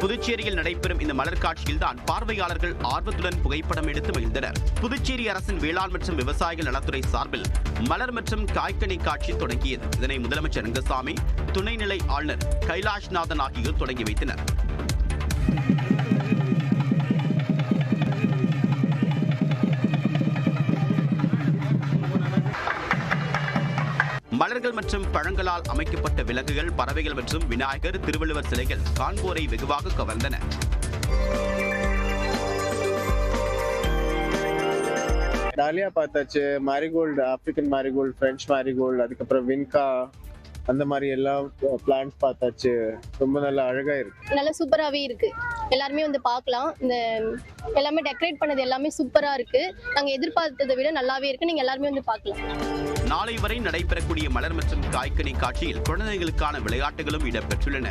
புதுச்சேரியில் நடைபெறும் இந்த மலர் காட்சியில்தான் பார்வையாளர்கள் ஆர்வத்துடன் புகைப்படம் எடுத்து மகிழ்ந்தனர். புதுச்சேரி அரசின் வேளாண் மற்றும் விவசாயிகள் நலத்துறை சார்பில் மலர் மற்றும் காய்கனி காட்சி தொடங்கியது. இதனை முதலமைச்சர் ரங்கசாமி துணைநிலை ஆளுநர் கைலாஷ்நாதன் ஆகியோர் தொடங்கி வைத்தனர். மலர்கள் மற்றும் பழங்களால் அமைக்கப்பட்ட விலங்குகள் பறவைகள் மற்றும் விநாயகர் திருவள்ளுவர் சிலைகள் காண்போரை வெகுவாக கவர்ந்தன. டாலியா பார்த்தாச்சு marigold African marigold French marigold அதுக்கப்புறம் வின்கா அந்த மாதிரி எல்லா பிளான்ட்ஸ் பார்த்தாச்சு. ரொம்ப நல்லா அழகா இருக்கு. நல்லா சூப்பராகவே இருக்கு. எல்லாருமே வந்து பார்க்கலாம். இந்த எல்லாமே டெக்கரேட் பண்ணது எல்லாமே சூப்பராக இருக்கு. நாங்கள் எதிர்பார்த்ததை விட நல்லாவே இருக்கு. நீங்கள் எல்லாருமே வந்து பார்க்கலாம். நாளை வரை நடைபெறக்கூடிய மலர் மற்றும் காய்கனி காட்சியில் குழந்தைகளுக்கான விளையாட்டுகளும் இடம்பெற்றுள்ளன.